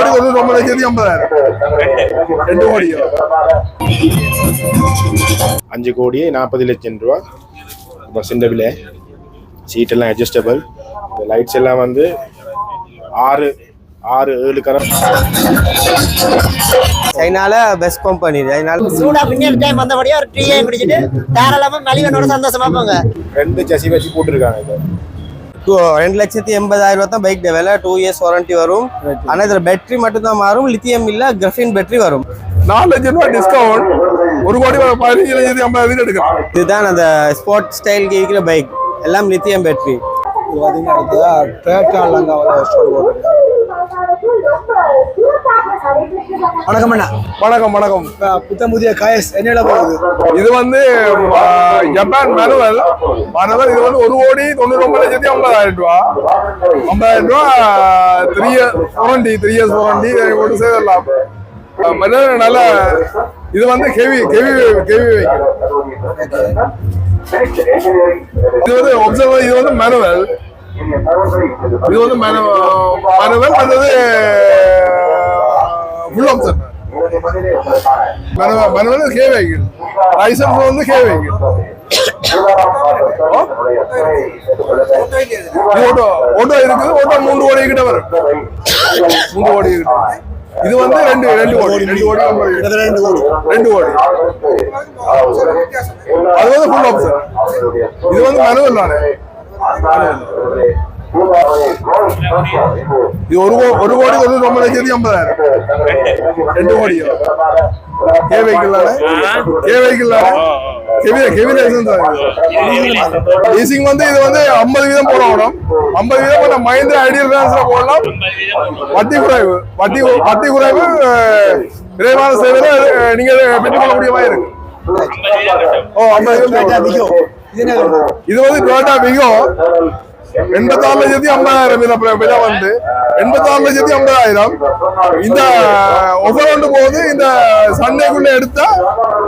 கோடி தொண்ணூற்றி ஒன்பது லட்சத்தி ஐம்பதாயிரம் ரெண்டு கோடியோ அஞ்சு கோடியே நாற்பது லட்சம் ரூபா பஸ்ஸின் விலை சீட்டெல்லாம் அட்ஜஸ்டபிள் இந்த லைட்ஸ் எல்லாம் வந்து ஆறு ஆறு ஏழு கலர் சைனால பெஸ்ட் கம்பெனி சைனால சூடா பின்னேர் டைம் வந்தபடியே ஒரு டீயை குடிச்சிட்டு தாராளமா மலிவனோட சந்தோஷமா போங்க ரெண்டு சசி வச்சு போட்டிருக்காங்க இது ரெண்டு லட்சத்தி எண்பதாயிரம் ரூபா தான் பைக் விலை. டூ இயர்ஸ் வாரண்டி வரும். ஆனா இதுல பேட்டரி மட்டும் தான் மாறும் லித்தியம் இல்ல கிரஃபின் பேட்டரி வரும். நாலு லட்சம் ரூபாய் டிஸ்கவுண்ட் ஒரு கோடி பதினஞ்சு லட்சத்தி ஐம்பதாயிரம் எடுக்கலாம். இதுதான் அந்த ஸ்போர்ட் ஸ்டைலுக்கு இருக்கிற பைக் எல்லாம் லித்தியம் பேட்டரி இது பார்த்தீங்கன்னா லங்காவில் ஸ்டோர் போட்டிருக்கேன் வணக்கம் அண்ணா. வணக்கம் வணக்கம். புத்தம் புதிய காயஸ் என்னிடம் போகுது? இது வந்து ஜப்பான் மேனுவல். மேனுவல் இது வந்து ஒரு கோடி தொண்ணூற்றி ஒன்பது லட்சத்தி ஐம்பதாயிரம் ரூபா. ஐம்பதாயிரம் ரூபா three year warranty three years warranty போட்டு மேனுவல் நல்ல இது வந்து ஹெவி ஹெவி ஹெவி இது வந்து ஒப்சர்வர் இது வந்து மேனுவல். இது வந்து மேனுவல் அது full option manual manual K vehicle licence வந்து கே வெஹிக்கிள் ஓட்டோ ஓட்டோ இருக்குது. ஓட்டோ மூன்று கோடி கிட்ட வரும். மூன்று கோடி கிட்ட இது வந்து ரெண்டு ரெண்டு கோடி ரெண்டு கோடி. ரெண்டு கோடி ரெண்டு கோடி அது வந்து ஃபுல் ஆப்ஷன் இது வந்து மனுவல் தானே. இது ஒரு கோ- ஒரு கோடி தொண்ணூற்றி ஒன்பது லட்சத்தி ஐம்பதாயிரம் ரெண்டு கோடியோ கே வெஹிக்கிள் கே வெஹிக்கிள் கெவி கெவி லைசன்ஸ் லீசிங் வந்து இது வந்து ஐம்பது வீதம் போடணும் ஐம்பது வீதம் பண்ண மஹிந்திரா ஐடியல் ஃபைனான்ஸ்ல போடலாம் வட்டி குறைவு வட்டி வட்டி குறைவு விரைவான சேவையில நீங்க பெற்றுக்கொள்ளக்கூடிய மாதிரி இருக்கு ஓ ஐம்பது. இது வந்து டொயோட்டா விகோ எண்பத்தாறு லட்சத்தி ஐம்பதாயிரம் இதை விலை வந்து எண்பத்தாறு லட்சத்தி ஐம்பதாயிரம் இந்த ஒஃபர் கொண்டு போகுது இந்த சண்டேக்குள்ள எடுத்தா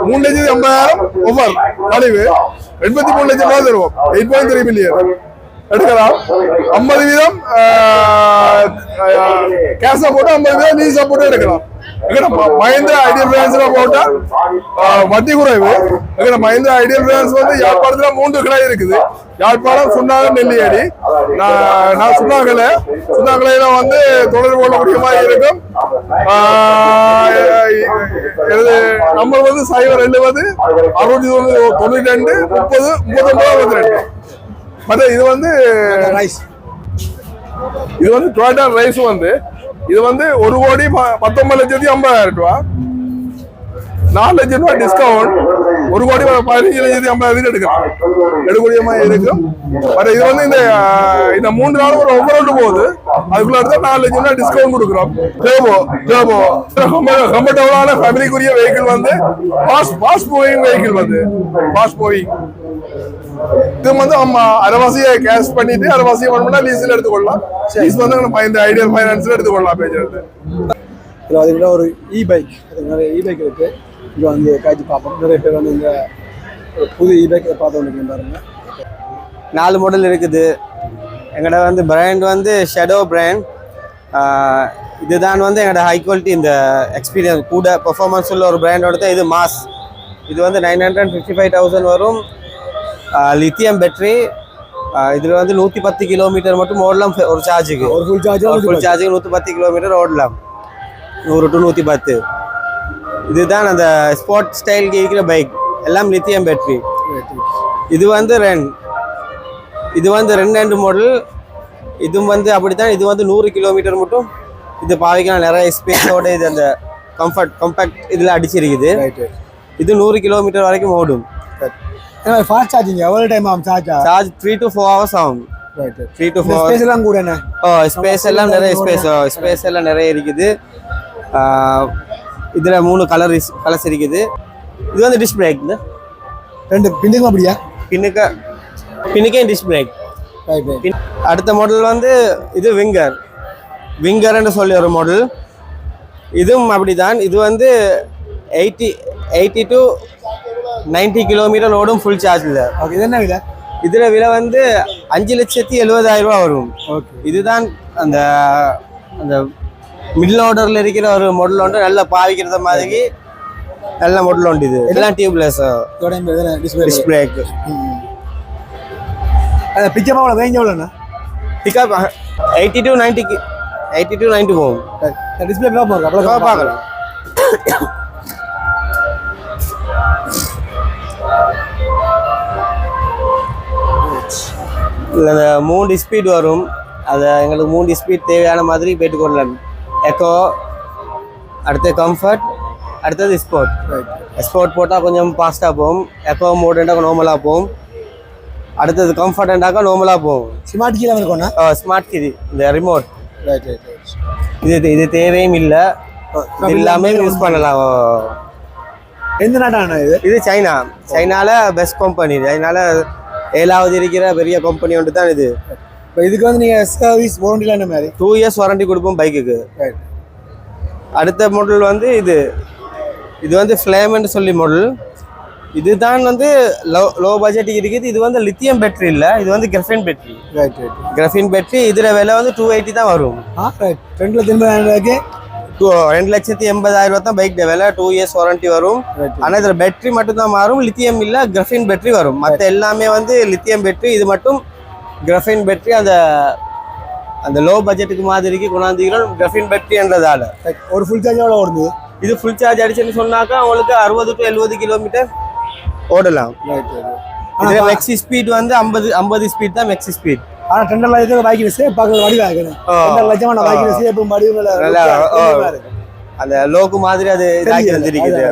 மூணு லட்சத்தி ஐம்பதாயிரம் ஒஃபர் கழிவு எண்பத்தி மூணு லட்சம் ரூபாய் தருவோம் எயிட் பாயிண்ட் த்ரீ மில்லியன் எடுக்கலாம் ஐம்பது வீதம் கேஷா போட்டு ஐம்பது வீதம் நீசா போட்டு எடுக்கலாம் எங்கட ம- மஹிந்திரா ஐடியல் ஃபைனான்ஸ்ல போட்டா வட்டி குறைவு. மஹிந்திரா ஐடியல் ஃபைனான்ஸ் வந்து யாழ்ப்பாணத்துல மூன்று கிளை இருக்குது. யாழ்ப்பாணம் சுண்ணாக நெல்லியடி. நான் நான் சுண்ணாகல சுண்ணாகலையில வந்து தொடர்பு கொள்ளக்கூடிய மாதிரி இருக்கும். எனது நம்பர் வந்து சைபர் எழுபது அறுபத்தி ஒன்று தொண்ணூத்தி ரெண்டு முப்பது முப்பத்தொன்பது அறுபத்தி ரெண்டு. மற்ற இது வந்து ரைஸ் இது வந்து டொயோட்டா ரைஸ் வந்து இது வந்து ஒரு கோடி ப- பத்தொன்பது லட்சத்தி ஐம்பதாயிரம் ரூபா. நாலு லட்சம் ரூபாய் டிஸ்கவுண்ட் ஒரு கோடி பதினஞ்சு லட்சத்தி ஐம்பதாயிரம் எடுக்கலாம். எடுக்கூடியமா இருக்கும். பட் இது வந்து இந்த இந்த மூன்று நாள் ஒரு ஒவ்வொரு போகுது. அதுக்குள்ள எடுத்தா நாலு லட்சம் ரூபாய் டிஸ்கவுண்ட் கொடுக்குறோம். டேபோ டேபோ கம்ஃபர்டபுளான ஃபேமிலிக்குரிய வெஹிக்கிள் வந்து பாஸ் பாஸ் போயிங் வெஹிக்கிள் வந்து. பாஸ் போயிங் இது வந்து நம்ம அரைவாசியை கேஷ் பண்ணிட்டு அரைவாசியை பண்ணா லீஸ்ல எடுத்துக்கொள்ளலாம். லீஸ் வந்து நம்ம இந்த ஐடியல் ஃபைனான்ஸ்ல எடுத்துக்கொள்ளலாம் பேஜ் எடுத்து. இது பார்த்தீங்கன்னா ஒரு இ பைக் நிறைய இ பைக் இருக்கு. இது வந்து காய்ச்சி பார்ப்போம். நிறைய பேர் வந்து இந்த புது இ பைக்கை பார்த்து வந்து பாருங்க. நாலு மாடல் இருக்குது. எங்கட வந்து பிராண்ட் வந்து ஷெடோ பிராண்ட் இதுதான் வந்து எங்களோட ஹை குவாலிட்டி இந்த எக்ஸ்பீரியன்ஸ் கூட பெர்ஃபார்மன்ஸ் உள்ள ஒரு பிராண்டோட தான் இது மாஸ் இது வந்து nine hundred fifty five thousand வரும். லித்தியம் பேட்டரி இதில் வந்து நூற்றி பத்து கிலோமீட்டர் மட்டும் ஓடலாம் ஒரு சார்ஜுக்கு ஒரு ஃபுல் சார்ஜ் ஃபுல் சார்ஜுக்கு நூற்றி பத்து? கிலோமீட்டர் ஓடலாம். நூறு டு நூற்றி பத்து. இதுதான் அந்த ஸ்போர்ட் ஸ்டைலுக்கு இருக்கிற பைக் எல்லாம் லித்தியம் பேட்டரி இது வந்து ரென் இது வந்து ரெண்டு ரெண்டு மாடல் இது வந்து அப்படித்தான். இது வந்து நூறு கிலோமீட்டர் மட்டும். இது பாவிக்கலாம் நிறைய ஸ்பேஸோட இது அந்த கம்ஃபர்ட் கம்பேக்ட் இதில் அடிச்சிருக்குது. இது நூறு கிலோமீட்டர் வரைக்கும் ஓடும். ஏன்னா ஃபாஸ்ட் சார்ஜிங் எவ்வளோ டைம் ஆகும் சார்ஜா charge three to four hours ஆகும். த்ரீ டு ஃபோர் ஸ்பேஸ் எல்லாம் கூட என்ன? ஓ ஸ்பேஸ் எல்லாம் நிறைய ஸ்பேஸ் ஸ்பேஸ் எல்லாம் நிறைய இருக்குது. இதில் மூணு கலர் கலர்ஸ் இருக்குது. இது வந்து டிஷ் பிரேக் ரெண்டு பின்னுக்கும் அப்படியா? பின்னுக்கு பின்னுக்கே டிஷ் பிரேக் அடுத்த மாடல் வந்து இது விங்கர் விங்கர்னு சொல்லி ஒரு மாடல் இதுவும் அப்படிதான். இது வந்து eighty eighty to ninety kilometre ஓடும் ஃபுல் சார்ஜில் ஓகே இது என்ன விலை? இதில் விலை வந்து அஞ்சு லட்சத்தி எழுபதாயிரம் ரூபா வரும். ஓகே. இதுதான் அந்த அந்த மிடில் ஆர்டர்ல இருக்கிற ஒரு மாடல் உண்டு நல்ல பாவிக்கிறத மாதிரி நல்ல மாடல் உண்டு இது. எல்லாம் டியூப்லெஸ் டிஸ்பிளேக்கு பிக்கப் அவ்வளோ ரேஞ்ச் எவ்வளோண்ணா பிக்கப் எயிட்டி டு நைன்ட்டிக்கு எயிட்டி டு நைன்ட்டி போகும். டிஸ்பிளே பார்க்கலாம் இதுல அந்த மூணு ஸ்பீட் வரும். அதை எங்களுக்கு மூணு ஸ்பீட் தேவையான மாதிரி போட்டுக்கொள்ளலாம் எக்கோ அடுத்து கம்ஃபர்ட் அடுத்தது ஸ்போர்ட் ஸ்போர்ட் போட்டால் கொஞ்சம் ஃபாஸ்ட்டாக போகும். எக்கோ மோடுண்டாக்க நார்மலாக போகும். அடுத்தது கம்ஃபர்ட்ண்டாக்கா நார்மலாக போகும். ஸ்மார்ட் கீழே இருக்கோண்ணா ஸ்மார்ட் கிதி இந்த ரிமோட் ரைட் ரைட் இது இது தேவையும் இல்லை. இது எல்லாமே யூஸ் பண்ணலாம். எந்த நாட்டாண்ணா இது? இது சைனா. சைனால பெஸ்ட் கம்பெனி சைனால ஏழாவது இருக்கிற பெரிய கம்பெனி ஒன்று தான் இது. இப்போ இதுக்கு வந்து நீங்கள் சர்வீஸ் வாரண்டிலாம் என்ன மாதிரி? டூ இயர்ஸ் வாரண்டி கொடுப்போம் பைக்குக்கு ரைட் அடுத்த மாடல் வந்து இது. இது வந்து ஃப்ளேம்னு சொல்லி மாடல் இதுதான் வந்து லோ லோ பட்ஜெட்டுக்கு இருக்குது. இது வந்து லித்தியம் பேட்டரி இல்லை. இது வந்து graphene battery right right graphene battery இதில் விலை வந்து டூ எயிட்டி தான் வரும். ஆ ரைட் ரெண்டு லட்சம் ரூபாய்க்கு டூ ரெண்டு லட்சத்தி எண்பதாயிரம் ரூபா தான் பைக் விலை. டூ இயர்ஸ் வாரண்டி வரும். ஆனால் இதில் பேட்டரி மட்டும் தான் மாறும். லித்தியம் இல்லை கிரஃபின் பேட்டரி வரும். மற்ற எல்லாமே வந்து லித்தியம் பேட்டரி இது மட்டும் கிரஃபின் பேட்டரி அந்த அந்த லோ பட்ஜெட்டுக்கு மாதிரிக்கு கொண்டாந்துக்கிறோம். கிரஃபின் பேட்டரின்றதால ஒரு ஃபுல் சார்ஜ் எவ்வளோ ஓடுது? இது ஃபுல் சார்ஜ் அடிச்சுன்னு சொன்னாக்கா உங்களுக்கு அறுபது டு எழுபது கிலோமீட்டர் ஓடலாம். ரைட் இதில் மெக்ஸி ஸ்பீட் வந்து ஐம்பது ஐம்பது ஸ்பீட் தான் மெக்ஸி ஸ்பீட் ஆனால் ரெண்டு லட்சத்துக்கு பைக் சேஃப் பார்க்க வடிவா இருக்கணும் ஆ. ரெண்டு லட்சம் நான் பைக் சேஃப் வடிவு நல்லா, ஆ. அந்த லோக்கு மாதிரி அது இதாக்கி வந்துருக்குது.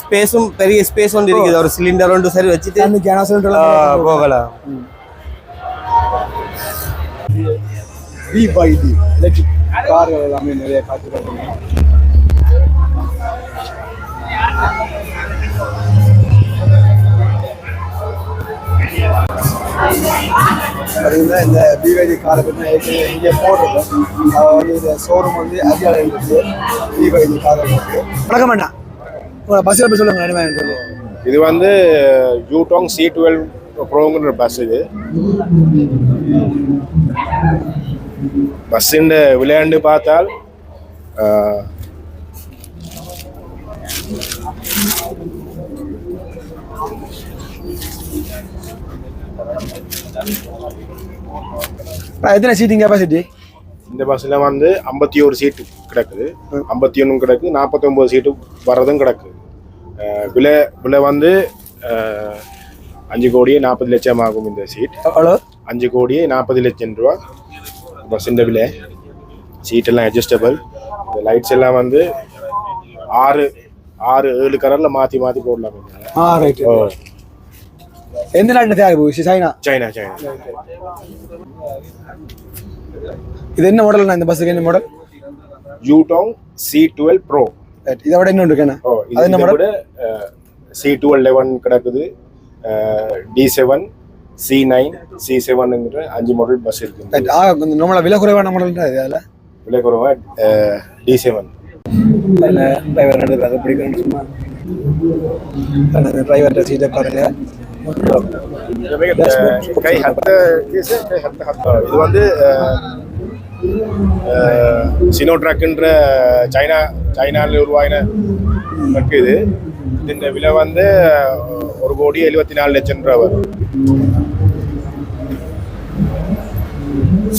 ஸ்பேஸும் பெரிய ஸ்பேஸ் ஒன்று இருக்குது. ஒரு சிலிண்டர் ஒன்று சரி வச்சுட்டு ஆ, சொல்லிட்டு போகலாம். டி பை டி எலக்ட்ரிக் கார்கள் எல்லாமே நிறைய காத்துருக்காங்க பார்த்தீங்கன்னா இந்த பிவைடி காரை ஏற்கனவே இங்கே போடுறது அது வந்து இந்த ஷோரூம் வந்து அதிகாரம் இருக்குது பிவைடி காரை வணக்கம் அண்ணா. உங்களை பஸ்ஸில் போய் சொல்லுங்க என்ன சொல்லி. இது வந்து யூடாங் சி டுவெல் ப்ரோங்கிற பஸ் இது. பஸ்ஸின் விளையாண்டு பார்த்தால் எத்தனை சீட்டிங் கெப்பாசிட்டி இந்த பஸ்ஸில் வந்து ஐம்பத்தி ஒரு சீட்டு கிடக்குது. ஐம்பத்தி ஒன்றும் கிடக்கு நாற்பத்தொம்போது சீட்டு வர்றதும் கிடக்கு. விலை விலை வந்து அஞ்சு கோடியே நாற்பது லட்சம் ஆகும் இந்த சீட் அவ்வளோ அஞ்சு கோடியே நாற்பது லட்சம் ரூபா. பஸ்ஸின் விலை. சீட் எல்லாம் அட்ஜஸ்டபிள் இந்த லைட்ஸ் எல்லாம் வந்து ஆறு ஆறு ஏழு கலரில் மாற்றி மாற்றி போடலாம். எந்த நாட்டில் தயாரிப்பு சைனா சைனா சைனா இது என்ன மாடல்ண்ணா இந்த பஸ்ஸுக்கு என்ன model Yutong C twelve pro இதை விட இன்னொன்று இருக்கேண்ணா அது என்ன? விட சி டுவெல் லெவன் கிடக்குது T seven C nine C செவனுங்கிற அஞ்சு மாடல் பஸ் கொஞ்சம் நம்மள விலை குறைவான மாடல் அதில் விலை குறைவா டி செவன் டிரைவர் ரெண்டு பேர் பிடிக்கணும்னு சும்மா டிரைவர் சீட்டை பாருங்க கை ஹத்த கேஸ் கை ஹத்த ஹத்தா இது வந்து சினோ ட்ரக்குன்ற சைனா சைனாவில் உருவாகின ட்ரக் இது. இந்த விலை வந்து ஒரு கோடி எழுபத்தி நாலு லட்சம் ரூபா வரும்.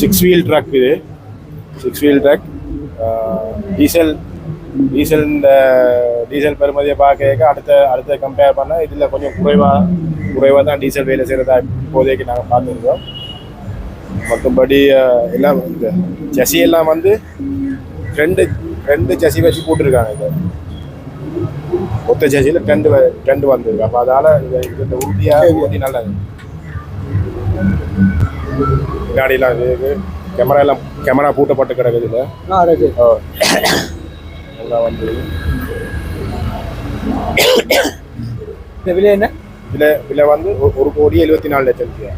சிக்ஸ் வீல் ட்ரக் இது. Six wheel truck diesel diesel இந்த டீசல் பெறுமதியை பார்க்க அடுத்த அடுத்த கம்பேர் பண்ணால் இதில் கொஞ்சம் குறைவாக குறைவாக தான் டீசல் வேலை செய்கிறதா இப்போதைக்கு நாங்கள் பார்த்துருக்கோம். மற்றபடி எல்லாம் இந்த சசி எல்லாம் வந்து ரெண்டு ரெண்டு சசி வச்சு போட்டிருக்காங்க இது மொத்த சசியில் ரெண்டு ரெண்டு வந்திருக்கு. அப்போ அதால் இந்த உறுதியாக உறுதி நல்லது பின்னாடிலாம் இது கேமரா எல்லாம் கேமரா பூட்டப்பட்டு கிடக்குது இல்லை? எல்லாம் வந்து இந்த விலை என்ன? விலை விலை வந்து ஒரு கோடி எழுபத்தி நாலு லட்சம் ரூபாய்.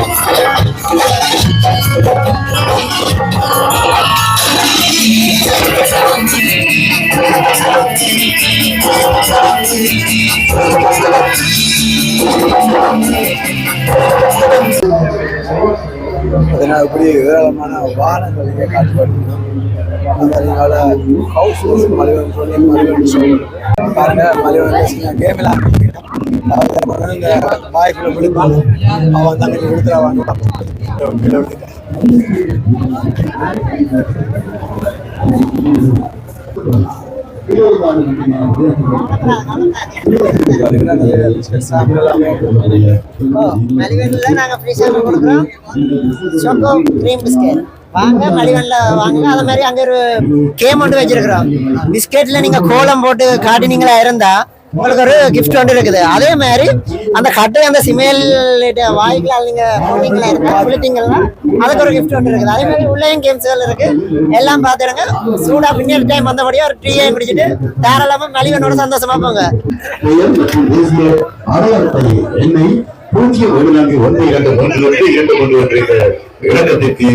அதனால் இப்படி ஏராளமான வாகனங்கள் இங்கே காட்டுப்படுத்தணும் அதனால ஹவுஸ் மலைவன் சொல்லி மலைவன் சொல்லி பாருங்க மலைவன் கேம் எல்லாம் இந்த வாய்க்குள்ள விழுப்பாங்க அவன் தங்கச்சி கொடுத்துருவாங்க மலிவன்ல நாங்கள் ஃப்ரீ சாப்பிட்டு கொடுக்குறோம். சொக்கோ க்ரீம் பிஸ்கெட் வாங்க மலிவன்ல வாங்க. அதே மாதிரி அங்கே ஒரு கேம் ஒன்று வச்சிருக்கிறோம். பிஸ்கெட்டில் நீங்க கோலம் போட்டு காட்டினீங்களா இருந்தால் உங்களுக்கு ஒரு கிஃப்ட் ஒன்று இருக்குது. அதே மாதிரி அந்த கட்டை அந்த சிமேல் வாய்க்கலால் நீங்கள் போனீங்களா இருந்தா குளித்தீங்கன்னா அதுக்கு ஒரு கிஃப்ட் ஒன்று இருக்குது. அதே மாதிரி உள்ளேயும் கேம்ஸ்கள் இருக்கு. எல்லாம் பார்த்துடுங்க. சூடாக பின்னாடி டைம் வந்தபடியே ஒரு டீயை குடிச்சிட்டு தாராளமாக மலிவனோட சந்தோஷமா போங்க. என்னை பூஜ்ஜியம் ஒரு நான்கு ஒன்று இரண்டு ஒன்று ஒன்று இரண்டு ஒன்று ஒன்று என்ற இலக்கத்திற்கு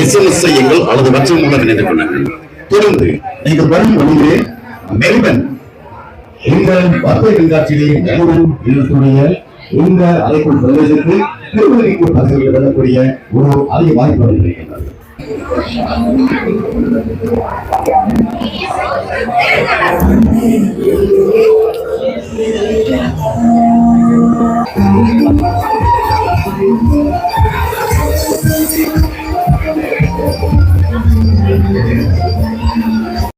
எஸ்எம்எஸ் செய்யுங்கள் அல்லது மற்றும் மூலம் நினைவு பண்ணுங்கள் தொடர்ந்து நீங்கள் வரும் வழியிலே மெல்பன் இந்த பத்தை கண்காட்சியிலே இனத்துடைய இந்த அழைக்கும் பிரதேசத்துக்கு திருவள்ளிக்கு பரிசுகள் பெறக்கூடிய ஒரு அதிக வாய்ப்பு அளித்திருக்கின்றது